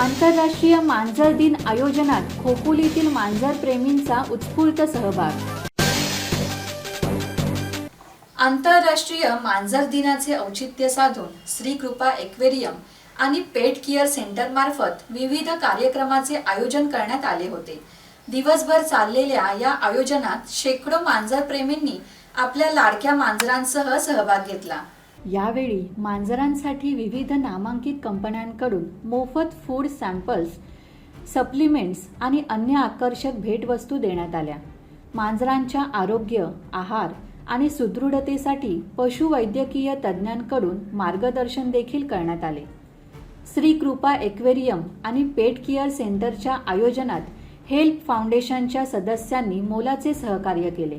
आंतरराष्ट्रीय मांजर दिन आयोजनात खोपोलीतील मांजर प्रेमींचा उत्स्फूर्त सहभाग. आंतरराष्ट्रीय मांजर दिनाचे औचित्य साधून श्री कृपा एक्वेरियम आणि पेट केअर सेंटर मार्फत विविध कार्यक्रमाचे आयोजन करण्यात आले होते. दिवसभर चाललेल्या या आयोजनात शेकडो मांजर प्रेमींनी आपल्या लाडक्या मांजरांसह सहभाग घेतला. यावेळी मांजरांसाठी विविध नामांकित कंपन्यांकडून मोफत फूड सॅम्पल्स सप्लिमेंट्स आणि अन्य आकर्षक भेटवस्तू देण्यात आल्या. मांजरांच्या आरोग्य आहार आणि सुदृढतेसाठी पशुवैद्यकीय तज्ज्ञांकडून मार्गदर्शन देखील करण्यात आले. श्री कृपा एक्वेरियम आणि पेट केअर सेंटरच्या आयोजनात हेल्प फाउंडेशनच्या सदस्यांनी मोलाचे सहकार्य केले.